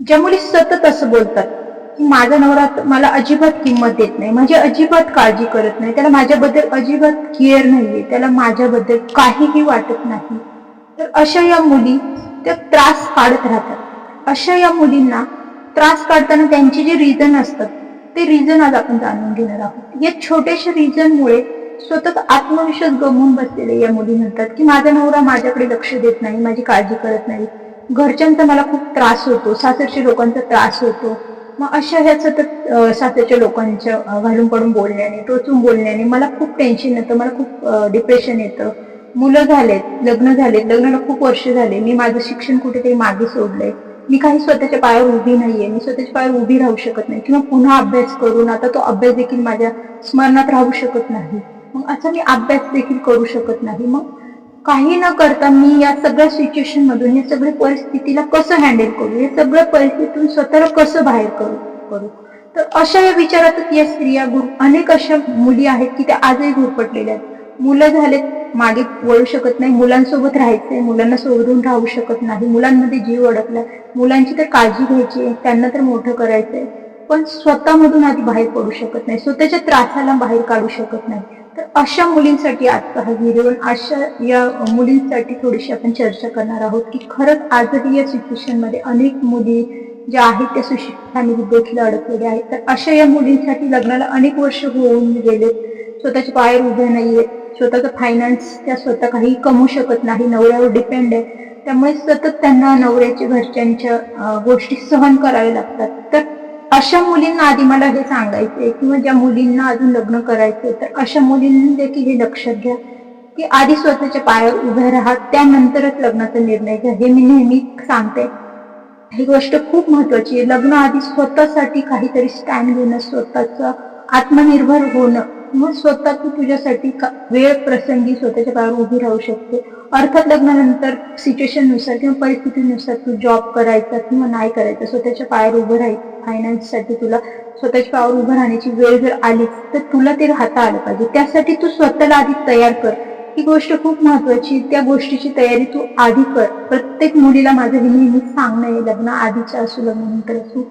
ज्या मुली सतत असं बोलतात की माझा नवरा मला अजिबात किंमत देत नाही म्हणजे अजिबात काळजी करत नाही त्याला माझ्याबद्दल अजिबात केअर नाहीये त्याला माझ्याबद्दल काहीही वाटत नाही. तर अशा या मुली त्या त्रास काढत राहतात. अशा या मुलींना त्रास काढताना त्यांची जे रिझन असतात ते रिझन आज आपण जाणून घेणार आहोत. या छोट्याशा रिझनमुळे स्वतः आत्मविश्वास गमवून बसलेले या मुली म्हणतात की माझा नवरा माझ्याकडे लक्ष देत नाही माझी काळजी करत नाही. घरच्यांचा मला खूप त्रास होतो सासरच्या लोकांचा त्रास होतो. मग अशा ह्या सतत सासरच्या लोकांच्या घालून पडून बोलण्याने टोचून बोलण्याने मला खूप टेन्शन येतं मला खूप डिप्रेशन येतं. मुलं झालेत लग्न झालेत लग्नाला खूप वर्ष झाले मी माझं शिक्षण कुठेतरी मागे सोडलंय. मी काही स्वतःच्या पायावर उभी नाहीये मी स्वतःच्या पायावर उभी राहू शकत नाही किंवा पुन्हा अभ्यास करून आता तो अभ्यास देखील माझ्या स्मरणात राहू शकत नाही. मग असा मी अभ्यास देखील करू शकत नाही. मग काही न करता मी या सगळ्या सिच्युएशन मधून या सगळ्या परिस्थितीला कसं हँडल करू? या सगळ्या परिस्थितीतून स्वतःला कसं बाहेर करू? करू. तर अशा या विचारातच या स्त्रिया गुरु अनेक अशा मुली आहेत की त्या आजही गुरपटलेल्या आहेत. मुलं झालेत मागे वळू शकत नाही मुलांसोबत राहायचंय मुलांना सोडून राहू शकत नाही मुलांमध्ये जीव अडकला मुलांची तर काळजी घ्यायची आहे त्यांना तर मोठं करायचंय पण स्वतःमधून आधी बाहेर पडू शकत नाही स्वतःच्या त्रासाला बाहेर काढू शकत नाही. तर अशा मुलींसाठी आजचा हा व्हिडिओ अशा या मुलींसाठी थोडीशी आपण चर्चा करणार आहोत की खरंच आजही या सिच्युएशनमध्ये अनेक मुली ज्या आहेत त्या सुशिक्षित फॅमिलीत देखील अडकलेल्या आहेत. तर अशा या मुलींसाठी लग्नाला अनेक वर्ष होऊन गेले. स्वतःच्या पायावर उभे नाहीयेत. स्वतःचा फायनान्स त्या स्वतः काही कमवू शकत नाही. नवऱ्यावर डिपेंड आहे. त्यामुळे सतत त्यांना नवऱ्याच्या घरच्यांच्या गोष्टी सहन कराव्या लागतात. तर अशा मुलींना आधी मला हे सांगायचंय किंवा ज्या मुलींना अजून लग्न करायचंय तर अशा मुलींनी देखील हे लक्षात घ्या की आधी स्वतःच्या पायावर उभ्या राहा त्यानंतरच लग्नाचा निर्णय घ्या. हे मी नेहमी सांगते. ही गोष्ट खूप महत्वाची आहे. लग्न आधी स्वतःसाठी काहीतरी स्टँड घेणं स्वतःचं आत्मनिर्भर होणं मग स्वतः तू तुझ्यासाठी का- वेळ प्रसंगी स्वतःच्या पायावर उभी राहू शकते. अर्थात लग्नानंतर सिच्युएशननुसार किंवा परिस्थितीनुसार तू जॉब करायचा किंवा नाही करायचा स्वतःच्या पायावर उभं राहायचं फायनान्ससाठी तुला स्वतःच्या पायावर उभं राहण्याची वेळ जर आली तर तुला ते राहता आलं पाहिजे. त्यासाठी तू स्वतःला आधी तयार कर. ही गोष्ट खूप महत्वाची त्या गोष्टीची तयारी तू आधी कर. प्रत्येक मुलीला माझं हे नेहमीच सांगणं आहे लग्न आधीच्या असू लग्नानंतर असू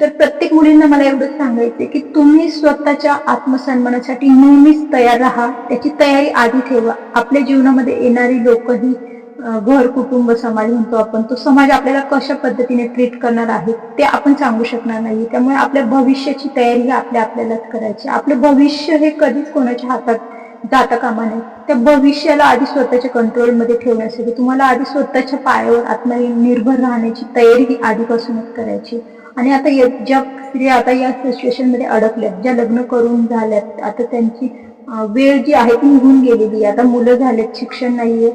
तर प्रत्येक मुलींना मला एवढंच सांगायचंय की तुम्ही स्वतःच्या आत्मसन्मानासाठी नेहमीच तयार राहा. त्याची तयारी आधी ठेवा. आपल्या जीवनामध्ये येणारी लोकही घर कुटुंब समाज म्हणतो आपण तो समाज आपल्याला कशा पद्धतीने ट्रीट करणार आहे ते आपण सांगू शकणार नाही त्यामुळे आपल्या भविष्याची तयारी ही आपल्या आपल्यालाच करायची. आपलं भविष्य हे कधीच कोणाच्या हातात जाता कामा नये. त्या भविष्याला आधी स्वतःच्या कंट्रोलमध्ये ठेवण्यासाठी तुम्हाला आधी स्वतःच्या पायावर आत्मनिर्भर राहण्याची तयारी ही आधीपासूनच करायची. आणि आता ज्या स्त्रिया आता या सिच्युएशनमध्ये अडकल्यात ज्या लग्न करून झाल्यात आता त्यांची वेळ जी आहे ती निघून गेलेली आता मुलं झालेत शिक्षण नाहीये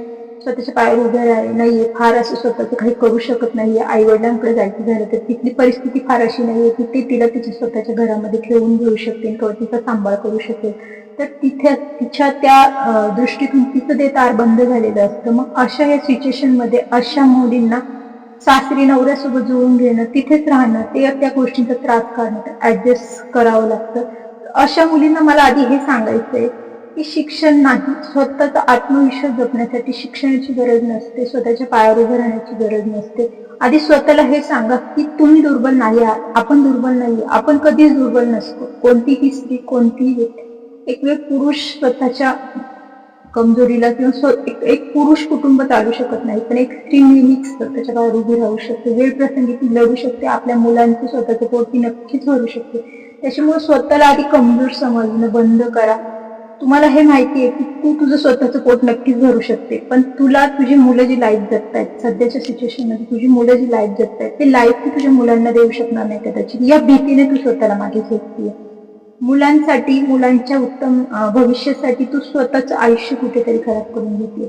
स्वतःच्या पायावर उभे राहिले नाहीये फार असं स्वतःचं काही करू शकत नाहीये. आई वडिलांकडे जायचं झालं तर तिथली परिस्थिती फार अशी नाहीये की ते तिला तिच्या स्वतःच्या घरामध्ये ठेवून घेऊ शकते किंवा तिचा सांभाळ करू शकेल. तर तिथे तिच्या त्या दृष्टीतून तिचं ते तार बंद झालेलं असतं. मग अशा या सिच्युएशनमध्ये अशा मुलींना सासरी नवऱ्यासोबत जुळून घेणं तिथेच राहणं ते त्या गोष्टींचा त्रास काढणं ऍडजस्ट करावं लागतं. अशा मुलींना मला आधी हे सांगायचंय की शिक्षण नाही स्वतःचा आत्मविश्वास जपण्यासाठी शिक्षणाची गरज नसते स्वतःच्या पायावर उभं राहण्याची गरज नसते. आधी स्वतःला हे सांगा की तुम्ही दुर्बल नाही आहात आपण दुर्बल नाही आपण कधीच दुर्बल नसतो. कोणतीही स्त्री कोणतीही व्यक्ती एक वेळ पुरुष स्वतःच्या कमजोरीला किंवा स्व- एक- एक पुरुष कुटुंब चालू शकत नाही पण एक स्त्री नेहमीच स्वतःच्या पायावर उभी राहू शकते. वेळ प्रसंगी ती लढू शकते आपल्या मुलांचं स्वतःचं पोट ती नक्कीच भरू शकते. त्याच्यामुळे स्वतःला आधी कमजोर समजणं बंद करा. तुम्हाला हे माहिती आहे की तू तुझं स्वतःचं पोट नक्कीच भरू शकते पण तुला तुझी मुलं जी लाईफ जगतायत सध्याच्या सिच्युएशनमध्ये तुझी मुलं जी लाईफ जगतायत ते लाईफ तू तुझ्या मुलांना देऊ शकणार नाही कदाचित. या भीतीने तू स्वतःला मागे घेतलीये मुलांसाठी मुलांच्या उत्तम भविष्यासाठी तू स्वतःचं आयुष्य कुठेतरी खराब करून घेते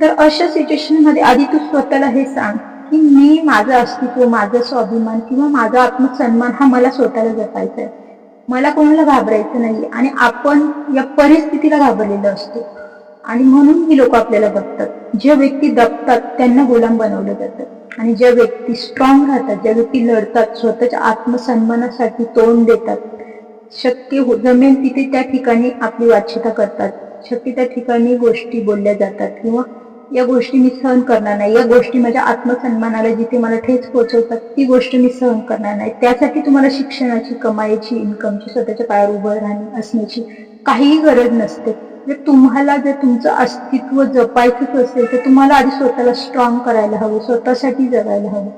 तर अशा सिच्युएशनमध्ये आधी तू स्वतःला हे सांग की मी माझं अस्तित्व माझा स्वाभिमान किंवा माझा आत्मसन्मान हा मला स्वतःला जपायचा आहे. मला कोणाला घाबरायचं नाही आणि आपण या परिस्थितीला घाबरलेलो असतो. आणि म्हणून ही लोक आपल्याला बघतात. ज्या व्यक्ती दबतात त्यांना गुलाम बनवलं जातं. आणि ज्या व्यक्ती स्ट्रॉंग राहतात ज्या व्यक्ती लढतात स्वतःच्या आत्मसन्मानासाठी तोंड देतात शक्य हो- जमेल तिथे त्या ठिकाणी आपली वाच्यता करतात. शक्य त्या ठिकाणी गोष्टी बोलल्या जातात किंवा या गोष्टी मी सहन करणार नाही. या गोष्टी माझ्या आत्मसन्मानाला जिथे मला ठेच पोहोचवतात ती गोष्ट मी सहन करणार नाही. त्यासाठी तुम्हाला शिक्षणाची कमाईची इन्कमची स्वतःच्या पायावर उभं राहणे असण्याची काहीही गरज नसते. जर तुम्हाला जर तुमचं अस्तित्व जपायचंच असेल तर तुम्हाला आधी स्वतःला स्ट्रॉंग करायला हवं स्वतःसाठी जगायला हवं.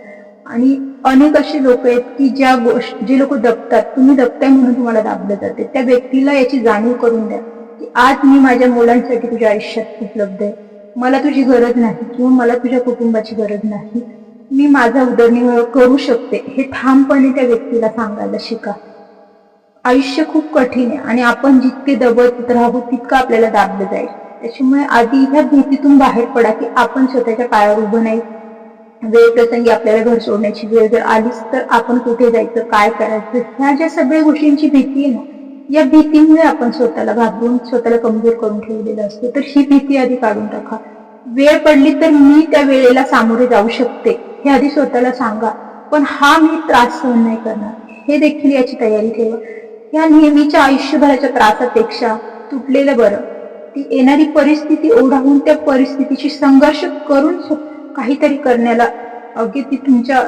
आणि अनेक अशी लोक आहेत की ज्या गोष्ट जे लोक दबतात तुम्ही दबताय म्हणून तुम्हाला दाबलं जाते. त्या व्यक्तीला याची जाणीव करून द्या की आज मी माझ्या मुलांसाठी तुझ्या आयुष्यात उपलब्ध आहे. मला तुझी गरज नाही किंवा मला तुझ्या कुटुंबाची गरज नाही. मी माझा उदरनिर्वाह करू शकते हे ठामपणे त्या व्यक्तीला सांगायला शिका. आयुष्य खूप कठीण आहे आणि आपण जितके दबत राहू तितकं आपल्याला दाबलं जाईल. त्याच्यामुळे आधी ह्या भीतीतून बाहेर पडा की आपण स्वतःच्या पायावर उभं नाही. वेळ प्रसंगी आपल्याला घर सोडण्याची वेळ जर आलीच तर आपण कुठे जायचं काय करायचं ह्या ज्या सगळ्या गोष्टींची भीती आहे ना या भीतीमुळे आपण स्वतःला घाबरून स्वतःला कमजोर करून ठेवलेलं असतो. तर ही भीती आधी काढून टाका. वेळ पडली तर मी त्या वेळेला सामोरे जाऊ शकते हे आधी स्वतःला सांगा. पण हा मी त्रास सहन नाही करणार. हे देखील याची तयारी ठेवा. या नेहमीच्या आयुष्यभराच्या त्रासापेक्षा तुटलेलं बरं. ती येणारी परिस्थिती ओढावून त्या परिस्थितीशी संघर्ष करून काहीतरी करण्याला अगदी ती तुमच्या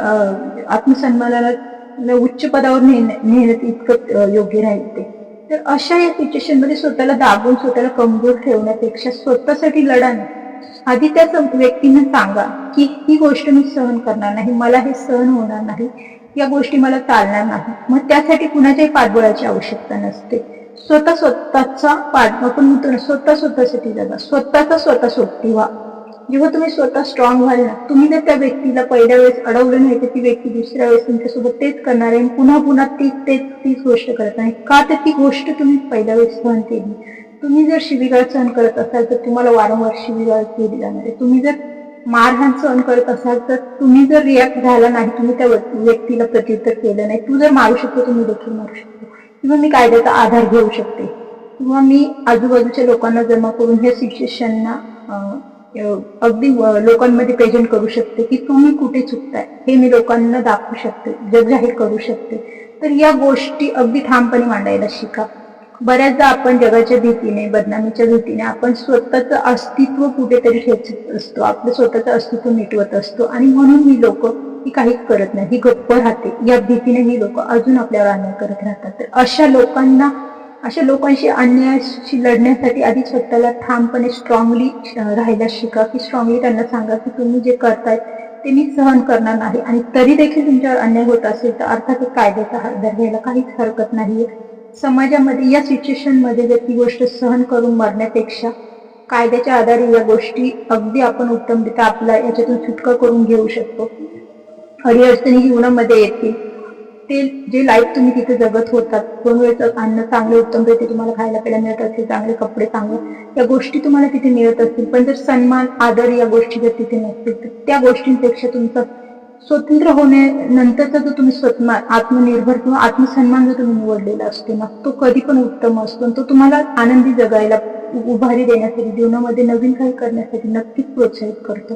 आत्मसन्मानाला उच्च पदावर नेणं नेणं इतकं योग्य राहील ते. तर अशा या सिच्युएशनमध्ये स्वतःला दाबून स्वतःला कमजोर ठेवण्यापेक्षा स्वतःसाठी लढा आधी त्या व्यक्तीने सांगा की ही गोष्ट मी सहन करणार नाही मला हे सहन होणार नाही या गोष्टी मला चालणार नाही. मग त्यासाठी कुणाच्याही पाठबळाची आवश्यकता नसते. स्वतः स्वतःचा पाठ आपण म्हणतो ना स्वतः स्वतःसाठी जगा स्वतःचा स्वतः सोबती व्हा जेव्हा तुम्ही स्वतः स्ट्रॉंग व्हाल ना तुम्ही जर त्या व्यक्तीला पहिल्या वेळेस अडवलं नाही तर ती व्यक्ती दुसऱ्या वेळेस तुमच्यासोबत तेच करणार आहे आणि पुन्हा पुन्हा तीच तेच तीच गोष्ट करत नाही. का तर ती गोष्ट तुम्ही पहिल्या वेळेस सहन केली. तुम्ही जर शिवीगाळ सहन करत असाल तर तुम्हाला वारंवार शिवीगाळ केली जाणार आहे. तुम्ही जर मारहाण सहन करत असाल तर तुम्ही जर रिॲक्ट झाला नाही तुम्ही त्या व्यक्तीला प्रत्युत्तर केलं नाही तू जर मारू शकतो तुम्ही देखील मारू शकतो. किंवा मी कायद्याचा आधार घेऊ शकते. किंवा मी आजूबाजूच्या लोकांना जमा करून ह्या सिच्युएशनना अगदी लोकांमध्ये प्रेझेंट करू शकते की तुम्ही कुठे चुकताय हे मी लोकांना दाखवू शकते जग जाहीर करू शकते. तर या गोष्टी अगदी ठामपणे मांडायला शिका. बऱ्याचदा आपण जगाच्या भीतीने बदनामीच्या भीतीने आपण स्वतःचं अस्तित्व कुठेतरी ठेचत असतो आपलं स्वतःचं अस्तित्व मिटवत असतो आणि म्हणून ही लोक ही काहीच करत नाही ही गप्प राहते. या भीतीने ही लोक अजून आपल्यावर अन्याय करत राहतात. तर अशा लोकांना अशा लोकांशी अन्यायाशी लढण्यासाठी आधी स्वतःला ठामपणे स्ट्रॉंगली राहायला शिका. की स्ट्रॉंगली त्यांना सांगा की तुम्ही जे करताय ते मी सहन करणार नाही. आणि तरी देखील तुमच्यावर अन्याय होत असेल तर अर्थात कायद्याचा आधार घ्यायला काहीच हरकत नाहीये. समाजामध्ये या सिच्युएशनमध्ये जर ती गोष्ट सहन करून मरण्यापेक्षा कायद्याच्या आधारे या गोष्टी अगदी आपण उत्तमरित्या आपला याच्यातून सुटका करून घेऊ शकतो. अडीअडचणी जीवनामध्ये येतील. ते जे लाईफ तुम्ही तिथे जगत होतात दोन वेळेचं अन्न चांगले उत्तम रीती तुम्हाला खायला प्यायला मिळत असतील चांगले कपडे चांगले या गोष्टी तुम्हाला तिथे मिळत असतील. पण जर सन्मान आदर या गोष्टी जर तिथे नसतील तर त्या गोष्टींपेक्षा तुमचं स्वतंत्र होण्यानंतरचा जो तुम्ही स्वतः आत्मनिर्भर किंवा आत्मसन्मान जो तुम्ही निवडलेला असतो ना तो कधी पण उत्तम असतो. तो तुम्हाला आनंदी जगायला उभारी देण्यासाठी जीवनामध्ये नवीन काही करण्यासाठी नक्कीच प्रोत्साहित करतो.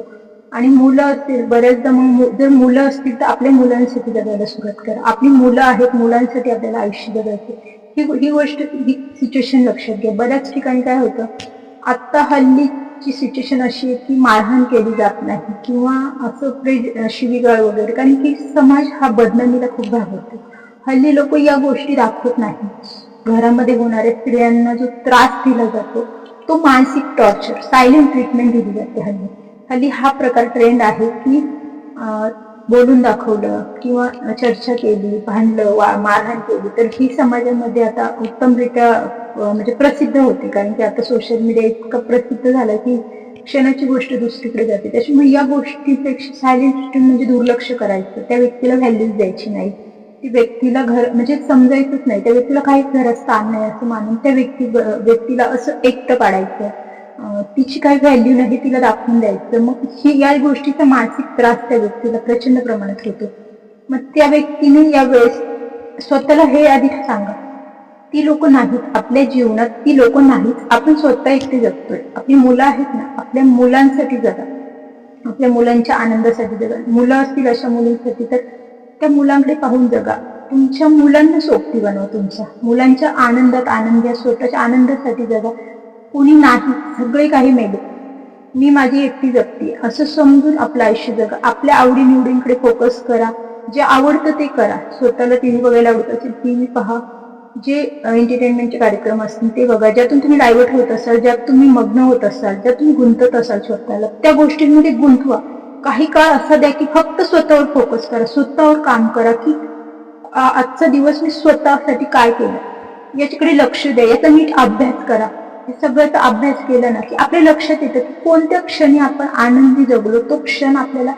आणि मुलं असतील बऱ्याचदा मग जर मुलं असतील तर आपल्या मुलांसाठी जगायला सुरुवात करा. आपली मुलं आहेत मुलांसाठी आपल्याला आयुष्य जगायचे ही ही गोष्ट ही सिच्युएशन लक्षात घ्या. बऱ्याच ठिकाणी काय होतं आत्ता हल्लीची सिच्युएशन अशी आहे की मारहाण केली जात नाही किंवा असं शिवीगाळ वगैरे कारण की समाज हा बदनामीला खूप घाबरतो हल्ली लोक या गोष्टी दाखवत नाही घरामध्ये होणाऱ्या स्त्रियांना जो त्रास दिला जातो तो मानसिक टॉर्चर सायलेंट ट्रीटमेंट दिली जाते हल्ली. हल्ली हा प्रकार ट्रेंड आहे की बोलून दाखवलं किंवा चर्चा केली भांडलं वा मारहाण केली तर ही समाजामध्ये आता उत्तमरित्या म्हणजे प्रसिद्ध होते. कारण की आता सोशल मीडिया इतकं प्रसिद्ध झालं की क्षणाची गोष्ट दुसरीकडे जाते. त्याच्यामुळे या गोष्टीपेक्षा सायलेंट म्हणजे दुर्लक्ष करायचं. त्या व्यक्तीला व्हॅल्यूज द्यायची नाही. ती व्यक्तीला घर म्हणजे समजायचंच नाही. त्या व्यक्तीला काहीच घरात स्थान नाही असं मानून त्या व्यक्ती व्यक्तीला असं एकटं काढायचं तिची काही व्हॅल्यू नाही तिला दाखवून द्यायचं. मग ही या गोष्टीचा मानसिक त्रास त्या व्यक्तीला प्रचंड प्रमाणात होतो. मग त्या व्यक्तीने यावेळेस स्वतःला हे आधी सांगा. ती लोक नाहीत. आपल्या जीवनात ती लोक नाहीत. आपण स्वतः एकटे जगतोय. आपली मुलं आहेत ना आपल्या मुलांसाठी जगा. आपल्या मुलांच्या आनंदासाठी जगा. मुलं असतील अशा मुलींसाठी तर त्या मुलांकडे पाहून जगा. तुमच्या मुलांना सोबती बनवा तुमच्या. मुलांच्या आनंदात आनंद स्वतःच्या आनंदासाठी जगा. कोणी नाही सगळे काही मेले. मी माझी एकटी जगते असं समजून आपलं आयुष्य जगा. आपल्या आवडीनिवडींकडे फोकस करा. जे आवडतं ते करा. स्वतःला टी व्ही बघायला आवडत असेल टी व्ही पहा. जे एंटरटेनमेंटचे कार्यक्रम असतील ते बघा. ज्यातून तुम्ही डायव्हर्ट होत असाल ज्यात तुम्ही मग्न होत असाल ज्यात तुम्ही गुंतत असाल स्वतःला त्या गोष्टींमध्ये गुंतवा. काही काळ असा द्या की फक्त स्वतःवर फोकस करा. स्वतःवर काम करा की आजचा दिवस मी स्वतःसाठी काय केलं? याच्याकडे लक्ष द्या. याचा नीट अभ्यास करा. सगळ्याचा अभ्यास केला ना की आपल्या लक्षात येतं की कोणत्या क्षणी आपण आनंदी जगलो तो क्षण आपल्याला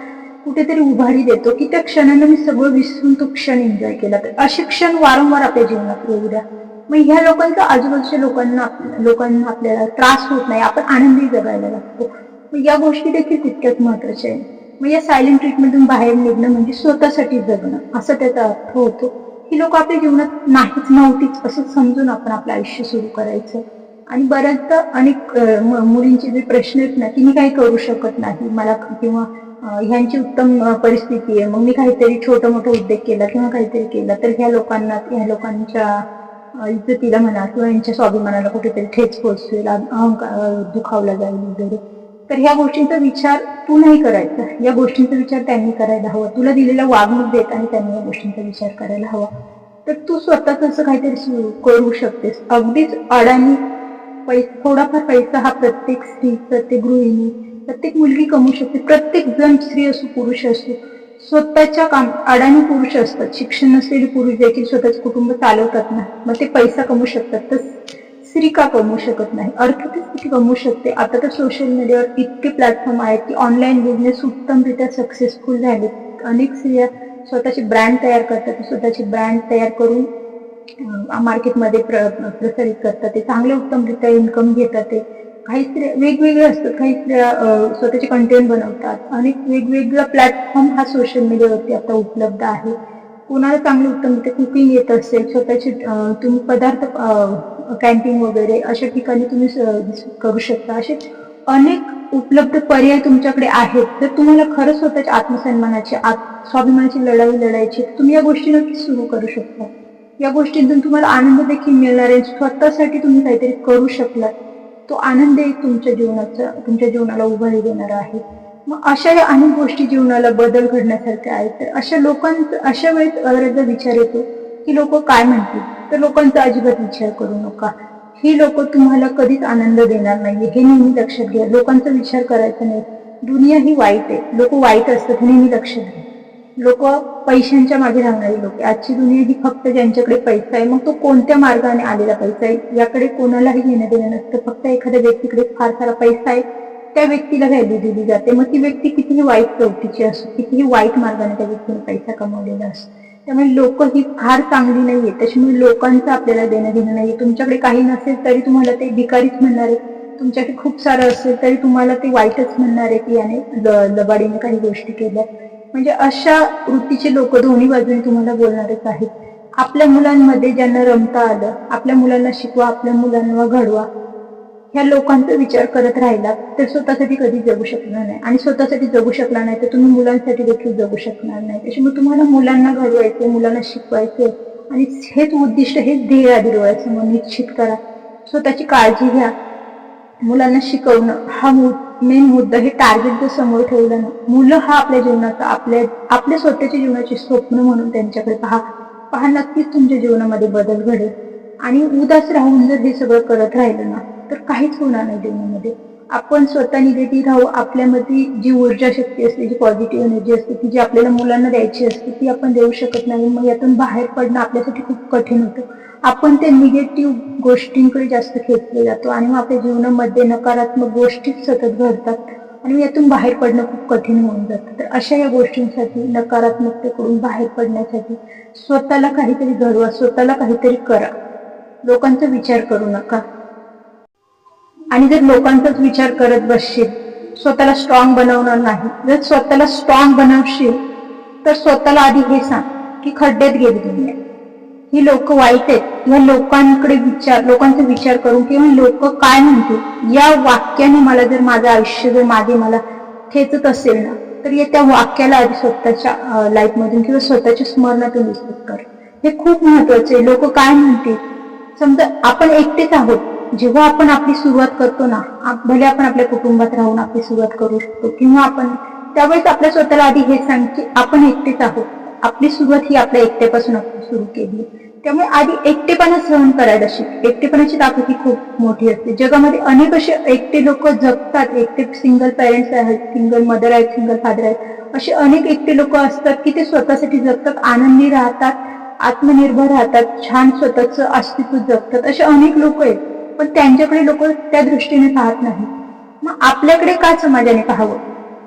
कुठेतरी उभारी देतो की त्या क्षणानं मी सगळं विसरून तो क्षण एन्जॉय केला. तर असे क्षण वारंवार आपल्या जीवनात येऊ द्या. मग ह्या लोकांचा आजूबाजूच्या लोकांना लोकांना आपल्याला त्रास होत नाही आपण आनंदी जगायला लागतो. मग या गोष्टी देखील तितक्याच महत्त्वाच्या आहेत. मग या सायलेंट ट्रीटमधून बाहेर निघणं म्हणजे स्वतःसाठी जगणं असं त्याचा अर्थ होतो. ही लोक आपल्या जीवनात नाहीच नव्हतीच असं समजून आपण आपलं आयुष्य सुरू करायचं. आणि बऱ्याचदा अनेक मुलींचे जे प्रश्न आहेत ना की मी काही करू शकत नाही. मला किंवा ह्यांची उत्तम परिस्थिती आहे. मग मी काहीतरी छोटं मोठं उद्योग केला किंवा काहीतरी केला तर ह्या लोकांना ह्या लोकांच्या इज्जतीला म्हणा किंवा यांच्या स्वाभिमानाला कुठेतरी ठेच पोचवेल अहंकार दुखावला जाईल वगैरे. तर ह्या गोष्टींचा विचार तू नाही करायचा. या गोष्टींचा विचार त्यांनी करायला हवा. तुला दिलेला वागणूक देत आणि त्यांनी या गोष्टींचा विचार करायला हवा. तर तू स्वतःच असं काहीतरी करू शकतेस. अगदीच अडाणी पैसा थोडाफार पैसा हा प्रत्येक स्त्री प्रत्येक गृहिणी प्रत्येक मुलगी कमवू शकते. प्रत्येक जण स्त्री असो पुरुष असो स्वतःच्या काम अडाणी पुरुष असतात. शिक्षण नसलेले पुरुष देखील स्वतःच कुटुंब चालवतात ना मग ते पैसा कमवू शकतात तर स्त्री का कमवू शकत नाही? अर्थातच ती कमवू शकते. आता तर सोशल मीडियावर इतके प्लॅटफॉर्म आहेत की ऑनलाईन बिझनेस उत्तमरित्या सक्सेसफुल झाले अनेक स्त्रिया स्वतःचे ब्रँड तयार करतात. स्वतःचे ब्रँड तयार करून मार्केटमध्ये प्र प्रसारित करतात. ते चांगले उत्तमरित्या इन्कम घेतात. ते काही स्त्रिया वेगवेगळे असतात. काही स्त्रिया स्वतःचे कंटेंट बनवतात. आणि वेगवेगळा प्लॅटफॉर्म हा सोशल मीडियावरती आता उपलब्ध आहे. कोणाला चांगले उत्तम कुकिंग येत असेल स्वतःचे तुम्ही पदार्थ कॅन्टीन वगैरे अशा ठिकाणी तुम्ही करू शकता. असे अनेक उपलब्ध पर्याय तुमच्याकडे आहेत. जर तुम्हाला खरंच स्वतःच्या आत्मसन्मानाची आत स्वाभिमानाची लढाई लढायची तुम्ही या गोष्टी नक्कीच सुरू करू शकता. या गोष्टींतून तुम्हाला आनंद देखील मिळणार आहे. स्वतःसाठी तुम्ही काहीतरी करू शकलात. तो आनंद एक तुमच्या जीवनाचा तुमच्या जीवनाला उभारी देणारा आहे. मग अशा या अनेक गोष्टी जीवनाला बदल घडण्यासारख्या आहेत. तर अशा लोकांचं अशा वेळेस बऱ्याचदा विचार येतो की लोक काय म्हणतील? तर लोकांचा अजिबात विचार करू नका. ही लोक तुम्हाला कधीच आनंद देणार नाहीये. हे नेहमी लक्षात घ्या. लोकांचा विचार करायचा नाही. दुनिया ही वाईट आहे. लोक वाईट असतात हे नेहमी लक्षात घ्या. लोक पैशांच्या मागे राहणारी लोक आजची दुनिया ही फक्त ज्यांच्याकडे पैसा आहे मग तो कोणत्या मार्गाने आलेला पैसा आहे? याकडे कोणालाही घेणं देणं नसतं. फक्त एखाद्या व्यक्तीकडे फार सारा पैसा आहे त्या व्यक्तीला व्हॅल्यू दिली जाते. मग ती व्यक्ती कितीही वाईट प्रवृत्तीची असो कितीही वाईट मार्गाने त्या व्यक्तीने पैसा कमवलेला असतो त्यामुळे लोक ही फार चांगली नाहीये त्याच्यामुळे लोकांचं आपल्याला देणं घेणं नाहीये तुमच्याकडे काही नसेल तरी तुम्हाला ते भिकारीच म्हणणार आहे तुमच्याकडे खूप सारं असेल तरी तुम्हाला ते वाईटच म्हणणार आहे की याने लबाडीने काही गोष्टी केल्या. म्हणजे अशा वृत्तीचे लोक दोन्ही बाजूने तुम्हाला बोलणारच आहेत. आपल्या मुलांमध्ये ज्यांना रमता आलं आपल्या मुलांना शिकवा आपल्या मुलांना घडवा ह्या लोकांचा विचार करत राहिला तर स्वतःसाठी कधी जगू शकणार नाही. आणि स्वतःसाठी जगू शकणार नाही तर तुम्ही मुलांसाठी देखील जगू शकणार नाही. त्याच्यामुळे तुम्हाला मुलांना घडवायचे मुलांना शिकवायचे आणि हेच उद्दिष्ट हेच ध्येय आधी डोळ्यासमोर निश्चित करा. स्वतःची काळजी घ्या. मुलांना शिकवणं हा मेन मुद्दा हे टार्गेट जर समोर ठेवलं ना मुलं हा आपल्या जीवनाचा आपल्या आपल्या स्वतःच्या जीवनाचे स्वप्न म्हणून त्यांच्याकडे पहा पहा नक्कीच तुमच्या जीवनामध्ये बदल घडेल. आणि उदास राहून जर हे सगळं करत राहिलं ना तर काहीच होणार नाही जीवनामध्ये. आपण स्वतः निगेटिव्ह राहू आपल्यामध्ये जी ऊर्जा शक्ती असते जी पॉझिटिव्ह एनर्जी असते ती जी आपल्याला मुलांना द्यायची असते ती आपण देऊ शकत नाही. मग यातून बाहेर पडणं आपल्यासाठी खूप कठीण होतं. आपण त्या निगेटिव्ह गोष्टींकडे जास्त खेचले जातो आणि मग आपल्या जीवनामध्ये नकारात्मक गोष्टी सतत घडतात आणि यातून बाहेर पडणं खूप कठीण होऊन जातं. तर अशा या गोष्टींसाठी नकारात्मकतेकडून बाहेर पडण्यासाठी स्वतःला काहीतरी घडवा स्वतःला काहीतरी करा. लोकांचा विचार करू नका. आणि जर लोकांचाच विचार करत बसशील स्वतःला स्ट्रॉंग बनवणार नाही जर स्वतःला स्ट्रॉंग बनवशील तर स्वतःला आधी हे सांग की खड्ड्यात गेली दुनिया. ही लोक वाईट आहेत. या लोकांकडे विचार लोकांचा विचार करून किंवा लोक काय म्हणतील या वाक्याने मला जर माझं आयुष्य जर मागे मला खेचत असेल ना तर या त्या वाक्याला आधी स्वतःच्या लाईफ मधून किंवा स्वतःच्या स्मरणातून विस्तृत कर. हे खूप महत्त्वाचे आहे. लोक काय म्हणतील? समजा आपण एकटेच आहोत. जेव्हा आपण आपली सुरुवात करतो ना भले आपण आपल्या कुटुंबात राहून आपली सुरुवात करू शकतो किंवा आपण त्यावेळेस आपल्या स्वतःला आधी हे सांग की आपण एकटेच आहोत. आपली सुरुवात ही आपल्या एकट्यापासून आपण सुरू केली. त्यामुळे आधी एकटेपणा सहन करायला शिक एकटेपणाची ताकद ही खूप मोठी असते. जगामध्ये अनेक असे एकटे लोक जगतात. एकटे सिंगल पेरेंट्स आहेत सिंगल मदर आहेत सिंगल फादर आहेत. असे अनेक एकटे लोक असतात की ते स्वतःसाठी जगतात आनंदी राहतात आत्मनिर्भर राहतात छान स्वतःचं अस्तित्व जगतात. असे अनेक लोक आहेत पण त्यांच्याकडे लोक त्या दृष्टीने पाहत नाही मग आपल्याकडे का समाजाने पाहावं?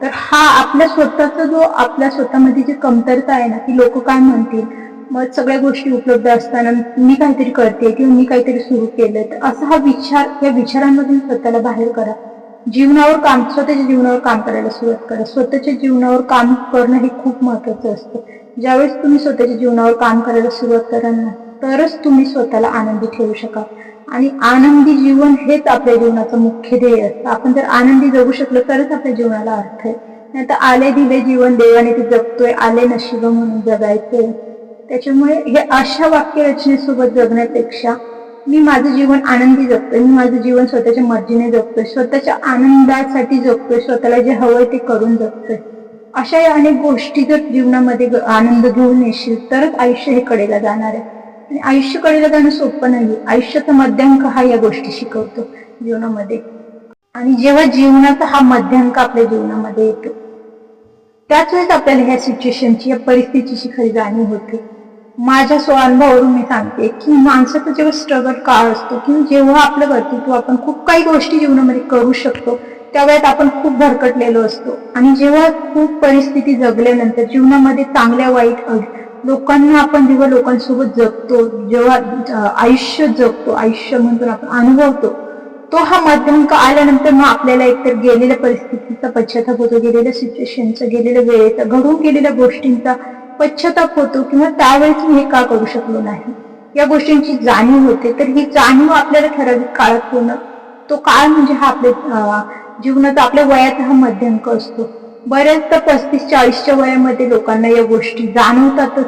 तर हा आपल्या स्वतःचा जो आपल्या स्वतःमध्ये जी कमतरता आहे ना ती लोक काय म्हणतील? मग सगळ्या गोष्टी उपलब्ध असताना मी काहीतरी करते किंवा मी काहीतरी सुरू केलं तर असा हा विचार या विचारांमधून स्वतःला बाहेर करा. जीवनावर काम स्वतःच्या जीवनावर काम करायला सुरुवात करा. स्वतःच्या जीवनावर काम करणं हे खूप महत्वाचं असतं. ज्यावेळेस तुम्ही स्वतःच्या जीवनावर काम करायला सुरुवात कराल ना तरच तुम्ही स्वतःला आनंदी ठेवू शकाल. आणि आनंदी जीवन हेच आपल्या जीवनाचं मुख्य ध्येय असतं. आपण जर आनंदी जगू शकलो तरच आपल्या जीवनाला अर्थ आहे. नाही तर आले दिले जीवन देवाने ते जगतोय आले नशीब म्हणून जगायचंय. त्याच्यामुळे हे अशा वाक्यरचनेसोबत जगण्यापेक्षा मी माझं जीवन आनंदी जगतोय मी माझं जीवन स्वतःच्या मर्जीने जगतोय स्वतःच्या आनंदासाठी जगतोय स्वतःला जे हवंय ते करून जगतोय. अशा या अनेक गोष्टी जर जीवनामध्ये आनंद घेऊन येशील तरच आयुष्य हे कडेला जाणार आहे. आणि आयुष्य कडेला जाणं सोपं नाही आयुष्याचा मध्यांक हा या गोष्टी शिकवतो जीवनामध्ये. आणि जेव्हा जीवनाचा हा मध्यांक आपल्या जीवनामध्ये येतो त्याच वेळेस आपल्याला ह्या सिच्युएशनची या परिस्थितीची खरी जाणीव होते. माझ्या स्वानुभवावरून मी सांगते की माणसाचा जेव्हा स्ट्रगल काळ असतो किंवा जेव्हा आपलं कर्तृत्व आपण खूप काही गोष्टी जीवनामध्ये करू शकतो त्यावेळेत आपण खूप भरकटलेलो असतो. आणि जेव्हा खूप परिस्थिती जगल्यानंतर जीवनामध्ये चांगल्या वाईट लोकांना आपण जेव्हा लोकांसोबत जगतो जेव्हा आयुष्य जगतो आयुष्य म्हणून आपण अनुभवतो तो हा मध्यांक आल्यानंतर मग आपल्याला एकतर गेलेल्या परिस्थितीचा पश्चाताप होतो गेलेल्या सिच्युएशनचा गेलेल्या वेळेचा घडून गेलेल्या गोष्टींचा पश्चाताप होतो किंवा त्यावेळेस मी हे का करू शकलो नाही? या गोष्टींची जाणीव होते. तर ही जाणीव आपल्याला ठराविक काळात होणं तो काळ म्हणजे हा आपल्या जीवनाचा आपल्या वयाचा हा मध्यांक असतो. बऱ्याचदा पस्तीस चाळीसच्या वयामध्ये लोकांना या गोष्टी जाणवतातच.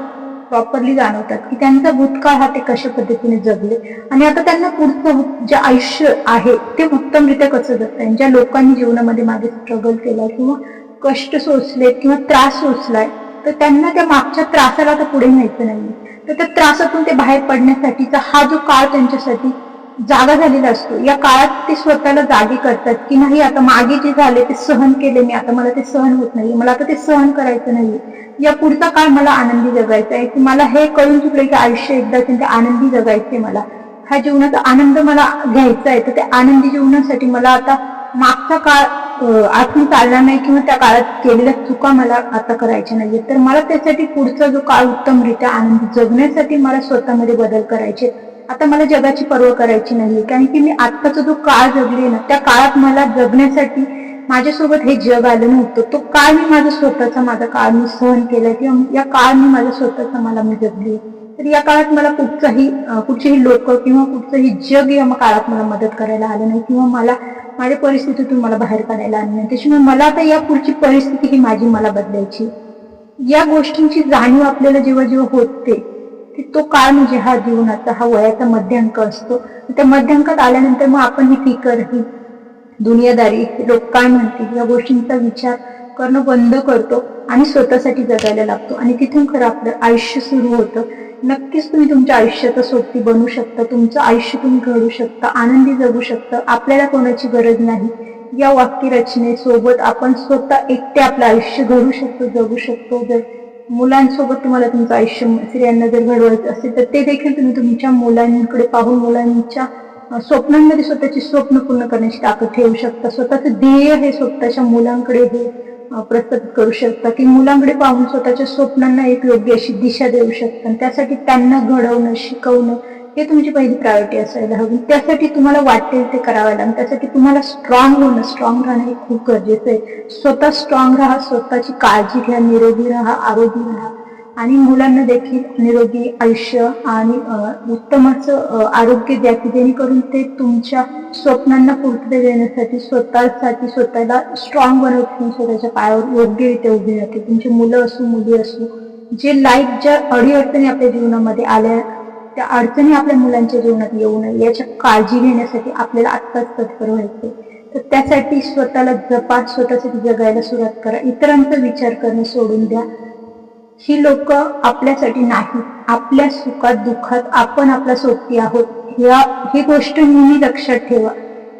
प्रॉपरली जाणवतात की त्यांचा भूतकाळ हा ते कशा पद्धतीने जगले? आणि आता त्यांना पुढचं जे आयुष्य आहे ते उत्तमरित्या कसं जगता ज्या लोकांनी जीवनामध्ये मागे स्ट्रगल केला किंवा कष्ट सोसले किंवा त्रास सोसलाय तर त्यांना त्या मागच्या त्रासाला तर पुढे न्यायचं नाही तर त्या त्रासातून ते बाहेर पडण्यासाठीचा हा जो काळ त्यांच्यासाठी जागा झालेला असतो. या काळात ते स्वतःला जागे करतात की नाही आता मागे जे झाले ते सहन केले मी आता मला ते सहन होत नाही मला आता ते सहन करायचं नाही. या पुढचा काळ मला आनंदी जगायचा आहे. की मला हे कळून चुकलं की आयुष्य एकदा ते आनंदी जगायचे मला. ह्या जीवनाचा आनंद मला घ्यायचा आहे. तर त्या आनंदी जीवनासाठी मला आता मागचा काळ अं, आठवून चालणार नाही किंवा त्या काळात केलेल्या चुका मला आता करायच्या नाहीये तर मला त्यासाठी पुढचा जो काळ उत्तमरित्या आनंदी जगण्यासाठी मला स्वतःमध्ये बदल करायचे आता मला जगाची पर्व करायची नाहीये कारण की मी आत्ताचा जो काळ जगले ना त्या काळात मला जगण्यासाठी माझ्यासोबत हे जग आलं नव्हतं. तो काळ मी माझा स्वतःचा माझा काळ मी सहन केला किंवा या काळ मी माझा स्वतःचा मला मी जगली तर या काळात मला कुठचाही कुठचेही लोक किंवा कुठचंही जग या काळात मला मदत करायला आलं नाही. किंवा मला माझ्या परिस्थितीतून मला बाहेर काढायला आलं नाही. त्याच्यामुळे मला आता या पुढची परिस्थिती ही माझी मला बदलायची या गोष्टींची जाणीव आपल्याला जेव्हा जेव्हा होते की तो काळ म्हणजे हा जीवनाचा हा वयाचा मध्यांक असतो. त्या मध्यांकात आल्यानंतर मग आपण ही फिकर ही दुनियादारी लोक काय म्हणतील? या गोष्टींचा विचार करणं बंद करतो आणि स्वतःसाठी जगायला लागतो. आणि तिथून खरं आपलं आयुष्य सुरू होतं. नक्कीच तुम्ही तुमच्या आयुष्याचा सोबती बनू शकता. तुमचं आयुष्य तुम्ही घडू शकता. आनंदी जगू शकता. आपल्याला कोणाची गरज नाही. या वाक्यरचनेसोबत आपण स्वतः एकटे आपलं आयुष्य घडू शकतो जगू शकतो. जर मुलांसोबत तुम्हाला तुमचं आयुष्य स्त्रियांना जर घडवायचं असेल तर ते देखील तुम्ही तुमच्या मुलांकडे पाहून मुलांच्या स्वप्नांमध्ये स्वतःची स्वप्न पूर्ण करण्याची ताकद ठेवू शकता. स्वतःचं ध्येय हे स्वतःच्या मुलांकडे हे अं, प्रस्थापित करू शकता. की मुलांकडे पाहून स्वतःच्या स्वप्नांना एक योग्य अशी दिशा देऊ शकता. आणि त्यासाठी त्यांना घडवणं शिकवणं हे तुमची पहिली प्रायोरिटी असायला हवी. त्यासाठी तुम्हाला वाटेल ते करावं लागेल. त्यासाठी तुम्हाला स्ट्रॉंग होणं स्ट्रॉंग राहणं हे खूप गरजेचं आहे. स्वतः स्ट्रॉंग राहा स्वतःची काळजी घ्या निरोगी राहा आरोगी राहा. आणि मुलांना देखील निरोगी आयुष्य आणि अं, उत्तम असं आरोग्य द्या की जेणेकरून ते तुमच्या स्वप्नांना पूर्तता देण्यासाठी स्वतःसाठी स्वतःला स्ट्रॉंग बनवतील स्वतःच्या पायावर योग्यरित्या उभी राहते तुमची मुलं असो मुली असो जे लाईफ ज्या अडीअडचणी आपल्या जीवनामध्ये आल्या त्या अडचणी आपल्या मुलांच्या जीवनात येऊ नये याच्या काळजी घेण्यासाठी आपल्याला आत्ताच तत्पर व्हायचे तर त्यासाठी स्वतःला जपा स्वतःसाठी जगायला सुरुवात करा. इतरांचा विचार करणं सोडून द्या. ही लोक आपल्यासाठी नाही आपल्या सुखात दुःखात आपण आपला सोबती आहोत. या ही गोष्ट नेहमी लक्षात ठेवा.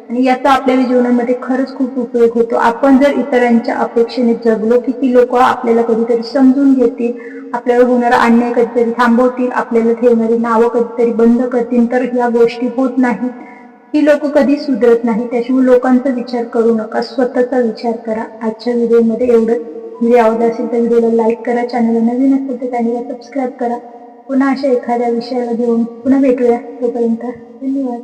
आणि याचा आपल्या जीवनामध्ये खरंच खूप उपयोग होतो. आपण जर इतरांच्या अपेक्षेने जगलो की ती लोक आपल्याला कधीतरी समजून घेतील आपल्याला होणारा अन्याय कधीतरी थांबवतील आपल्याला ठेवणारी नावं कधीतरी बंद करतील तर ह्या गोष्टी होत नाहीत. ही लोक कधी सुधरत नाही त्याशिवाय लोकांचा विचार करू नका. स्वतःचा विचार करा. आजच्या व्हिडिओमध्ये एवढं व्हिडिओ आवडला असेल तर व्हिडिओला लाईक करा. चॅनलला नवीन असेल तर चॅनलला सबस्क्राईब करा. पुन्हा अशा एखाद्या विषयाला घेऊन पुन्हा भेटूया. तोपर्यंत धन्यवाद.